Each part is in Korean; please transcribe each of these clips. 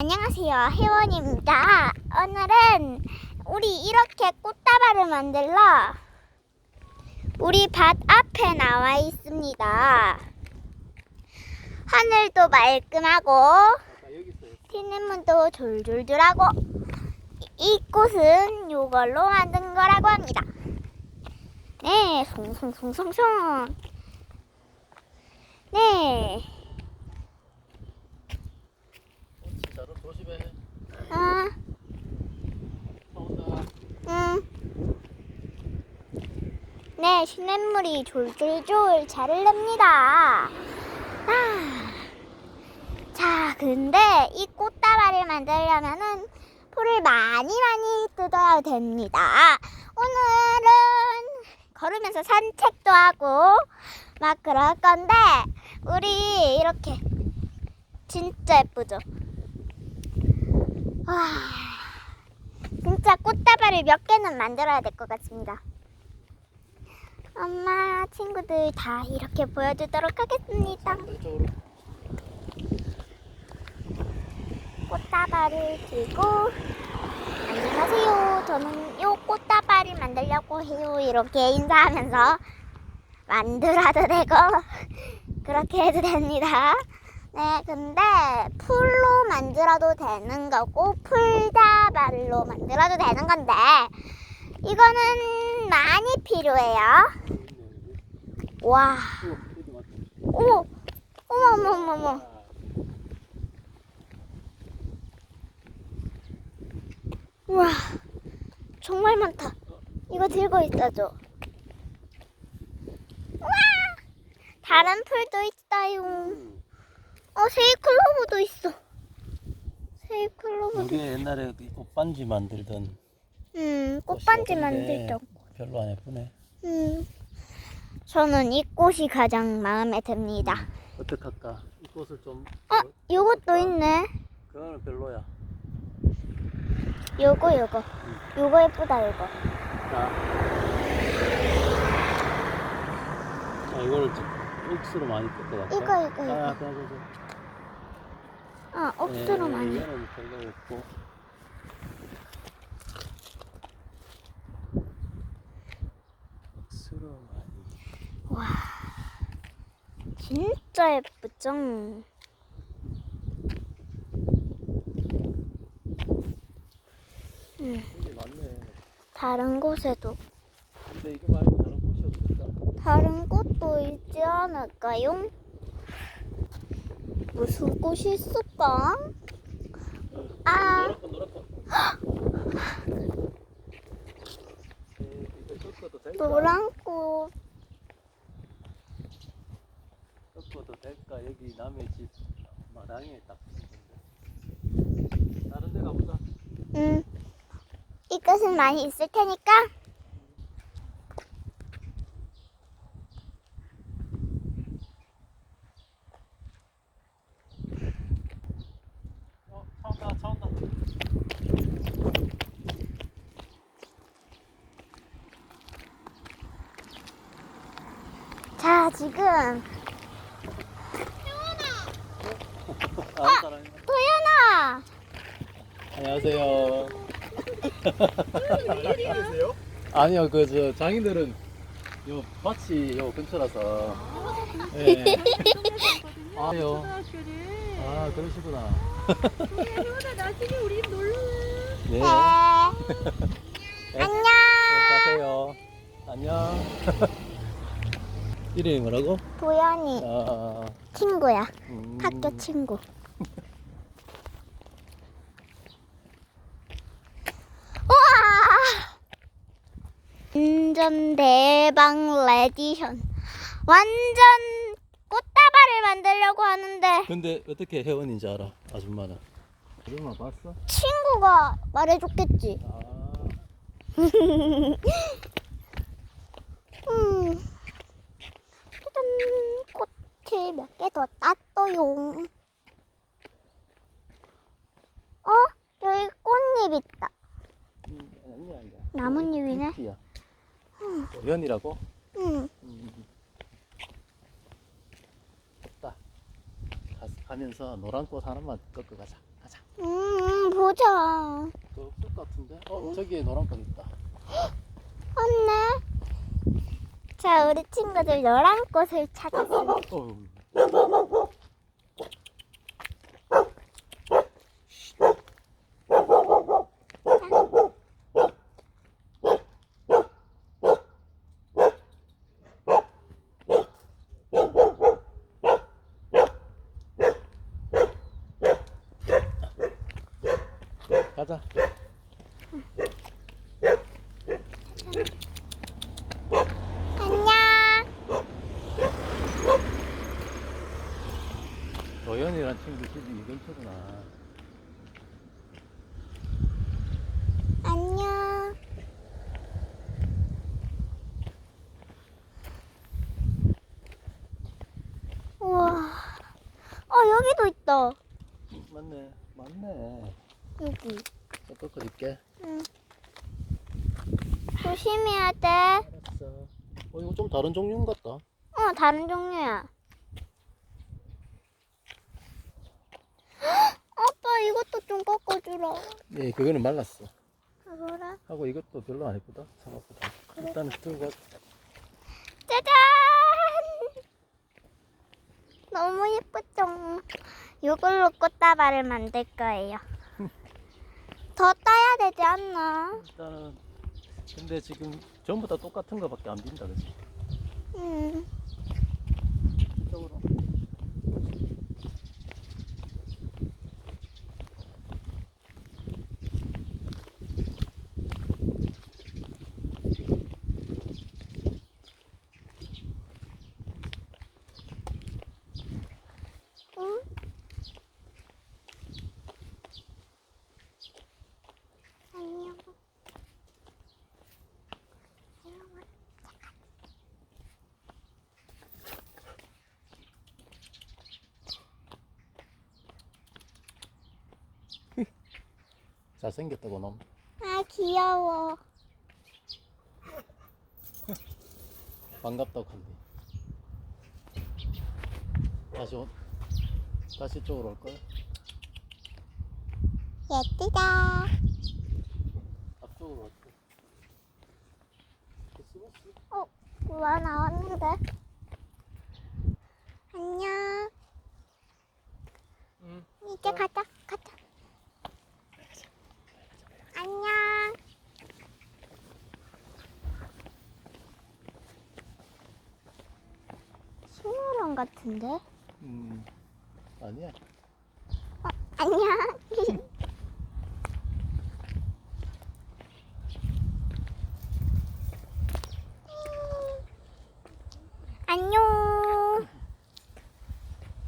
안녕하세요. 혜원입니다. 오늘은 우리 이렇게 꽃다발을 만들러 우리 밭 앞에 나와 있습니다. 하늘도 말끔하고 티눈문도 졸졸졸하고 이- 이 꽃은 이걸로 만든 거라고 합니다. 네, 송송송송송. 네. 진짜로 조심해. 아, 나온다. 응. 네, 시냇물이 졸졸졸 잘 흐릅니다. 아. 자, 근데 이 꽃다발을 만들려면은 풀을 많이 많이 뜯어야 됩니다. 오늘은 걸으면서 산책도 하고 막 그럴 건데 우리 이렇게 진짜 예쁘죠? 와. 진짜 꽃다발을 몇 개는 만들어야 될 것 같습니다. 엄마, 친구들 다 이렇게 보여주도록 하겠습니다. 꽃다발을 들고 안녕하세요. 저는 요 꽃다발을 만들려고 해요. 이렇게 인사하면서 만들어도 되고 그렇게 해도 됩니다. 네, 근데 풀로 만들어도 되는 거고 풀다발로 만들어도 되는 건데 이거는 많이 필요해요. 와, 오, 어머, 어머, 어머. 우와, 정말 많다. 이거 들고 있어줘. 우와, 다른 풀도 있어요. 어, 세이클로버도 있어. 세이클로버도. 여기 옛날에 그 꽃반지 만들던 음, 꽃반지 만들던. 별로 안 예쁘네. 음, 저는 이 꽃이 가장 마음에 듭니다. 어떡할까? 이 꽃을 좀. 어, 요것도 있네. 그거는 별로야. 요거, 요거. 요거 예쁘다, 요거. 자. 자, 이거를 좀 억수로 많이 뜯어갈까? 이거, 이거, 아, 이거. 그래, 그래. 그래. 어, 억수로 네, 많이. 이거는 별로 없고. 억수로 많이. 진짜 예쁘죠? 음, 이게. 다른 곳에도 근데 이거 말고 다른 꽃이 없을까? 다른 꽃도 있지 않을까요? 무슨 꽃이 있을까? 아, 노랗고 이거 섞어도 될까? 여기 남의 집 마당에 딱 있는데. 다른 데 가보자. 음, 이 꽃은 많이 있을 테니까. 어, 차 온다, 차 온다. 자, 지금. 도연아. 안녕하세요. 아니요, 그 저 장인들은 요 밭이 요 근처라서. 예. 아요. 아 그러시구나. 나중에 우리 집 놀러 와. 네. 네. 네. 안녕. 네, 가세요. 안녕. 이름이 뭐라고? 도연이 아, 친구야. 음, 학교 친구. 우와! 완전 대박 레디션. 완전 꽃다발을 만들려고 하는데 근데 어떻게 회원인지 알아? 아줌마는. 아줌마 봤어? 친구가 말해줬겠지. 아, 음. 짜잔, 꽃을 몇 개 더 땄어요. 어? 여기 꽃잎 있다. 음. 나뭇잎이네. 야 회원이라고? 응. 음. 가, 가면서 노란 꽃 하나만 꺾어 가자. 가자. 음. 보자. 더 없을 것 같은데? 어 저기에 노란 건 있다. 맞네. 자, 우리 친구들 노란 꽃을 찾았습니다. 어. 가자. 안녕. 도연이란 친구 집이 이 근처구나. 안녕. 우와. 어, 여기도 있다. 맞네. 맞네. 여기. 저 꺾어줄게. 응. 조심해야 돼. 알았어. 어 이거 좀 다른 종류인 것 같다. 어, 다른 종류야. 아빠, 이것도 좀 꺾어주라. 예, 그거는 말랐어. 아, 그래? 하고 이것도 별로 안 예쁘다. 생각보다. 일단은 들고 가. 짜잔! 너무 예쁘죠? 이걸로 꽃다발을 만들 거예요. 더 따야 되지 않나? 일단은 근데 지금 전부 다 똑같은 거밖에 안 빈다 그지? 음. 이쪽으로. 응? 안녕. 잘생겼다고 놈. 아 귀여워. 반갑다고 한대. 다시 오, 다시 이쪽으로 올 거야? 예쁘다. 앞쪽으로 올 거야. 크리스마스? 어, 뭐야 나왔는데? 안녕. 응. 이제 가자, 가자. 안녕. 식물원 같은데? 음. 아니야. 안녕. 안녕.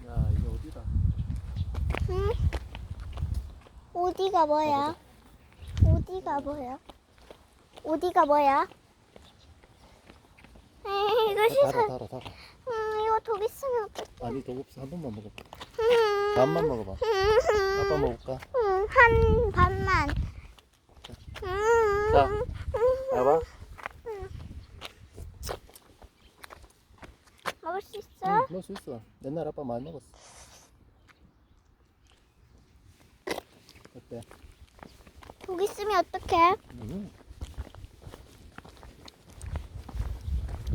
야 이게 어디다? 응? 어디가 뭐야? 어디가 뭐야? 어디가 뭐야? 에이, 이거 어, 달아. 달아 달아. 음, 독 있으면 어떡해. 아니 더 없어 한 번만 먹어봐. 음, 반만 먹어봐. 음, 아빠 먹을까? 음, 한 반만. 음, 자. 음, 봐봐. 먹을 수 있어? 응, 먹을 수 있어. 옛날 아빠 많이 먹었어. 어때? 독 있으면 어떡해? 음.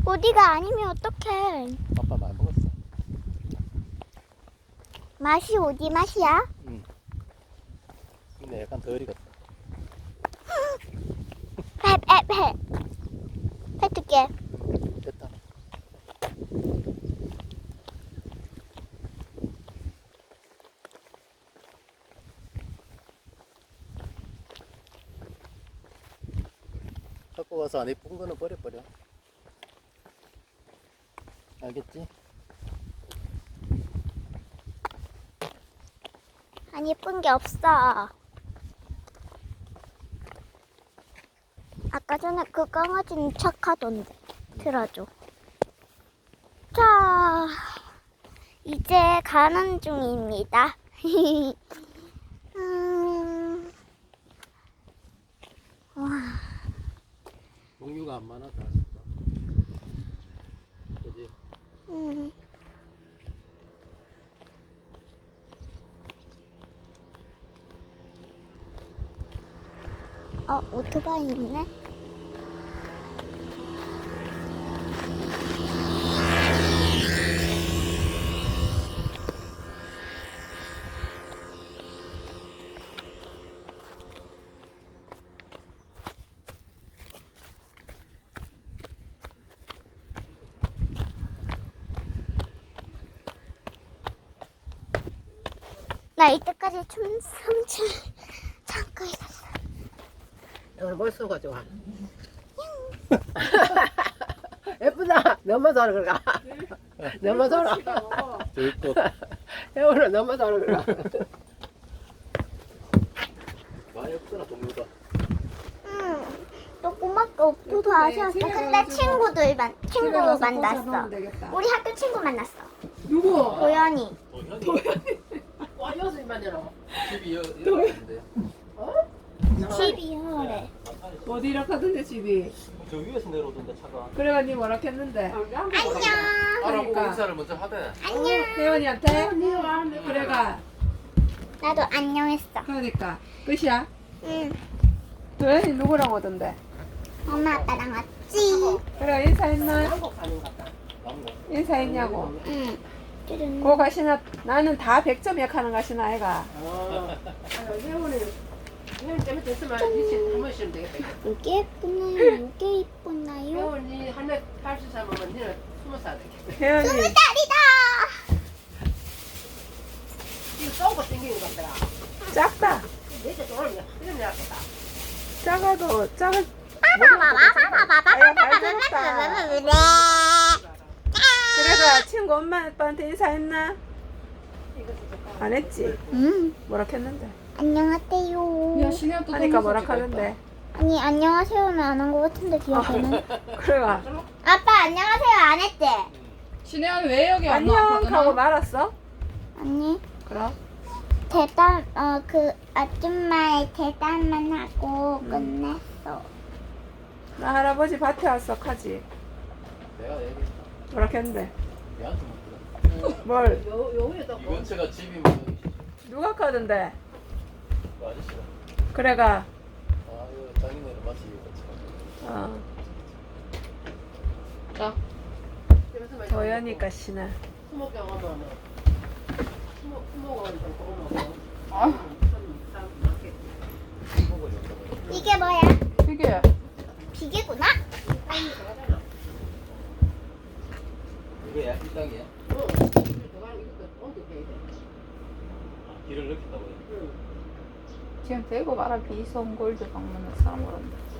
어디가 아니면 어떡해? 아빠 많이 먹었어. 맛이 어디 맛이야? 응. 근데 약간 덜 익었다. 팻. 뱉을게. 됐다. 갖고 가서 안 예쁜 거는 버려버려. 알겠지? 안 예쁜 게 없어. 아까 전에 그 강아지는 착하던데. 들어줘. 자, 이제 가는 중입니다. 음, 와, 종류가 안 많아서 아쉽다. 그지? 음. 어, 오토바이 있네. 나 이때까지 춤, 있었어. 오늘 머리수가 좋아. 예쁘다. 너무 잘 그러가. 너무 잘. 들꽃 오늘 너무 잘 그러가. 많이 없잖아 동료가 응. 또 꼬맣게 없어도 아쉬웠어. 근데 친구들 만, 친구 만났어. 우리 학교 친구 만났어. 누구? 도연이. 와 여섯만 열어. 집이 여 여기인데 12월에. 어디 이락하던데 집이? 저 위에서 내려오던데 차가 그래가 니 뭐라 했는데? 안녕. 알아보고 그러니까. 인사를 먼저 하대 안녕. 혜원이한테? 그래가 나도 안녕했어. 그러니까 끝이야? 응. 도현이 누구랑 오던데? 엄마 아빠랑 왔지. 그래가 인사했나? 인사했냐고 응. 뚜른. 그거 가시나 나는 다 100점 약하는 가시나 아이가 혜원이 혜원 때문에 됐으면 한 번씩 되겠다. 이게 예쁘나요? 이게 예쁘나요? 혜원이 한명 83이면 니는 20살 되겠다. 혜연이 살이다. 이거 썩고 생기는 것 같더라. 작다 내가 이런 일 하겠다. 작아도 작은 그래가 친구 엄마 아빠한테 인사했나? 안 했지 음, 뭐라 했는데 안녕하세요. 하니까 그러니까 뭐라 하는데 아니 안녕하세요는 안 한 것 같은데 기억에는. 그래가 아빠 안녕하세요 안 했지? 신혜원이 왜 여기 안 안녕? 하고 말았어? 아니 그럼 대단 어 그 아줌마의 대단만 하고 음. 끝냈어. 나 할아버지 밭에 왔어 카지 내가 얘기했다 뭐라 했는데 얘한테 묻더라 뭘 요, 요 위에도 이 근처가 집이면 여기 누가 가던데 그 아저씨가 그래가 아 이거 이거 같이 어 도연이가 신나 스무 개 가면은 스무 스무 개좀 고마워. 아. 이게 뭐야? 이게 비계구나? 이거 야 이 땅이야 어, 이거 들어가는 이것도 온도 돼야 돼. 아, 길을 넣겠다고요 응. 지금 대구 말한 비성 골드 방문한 사람 그런데 네?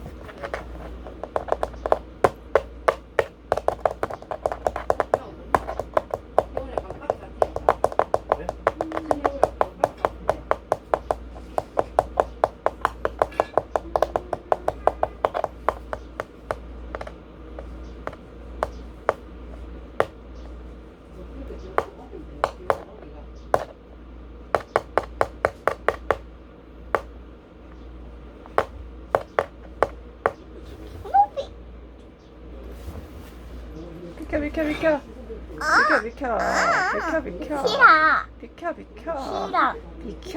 비켜 비켜. 비켜 비켜. 비켜 비켜 비켜. 싫어. 비켜 비켜. 싫어. 비켜.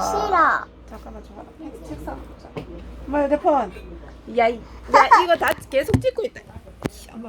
싫어. 잠깐만 저 책상 보자. 엄마 휴대폰. 야이 야 이거 다 계속 찍고 있다. 씨, 엄마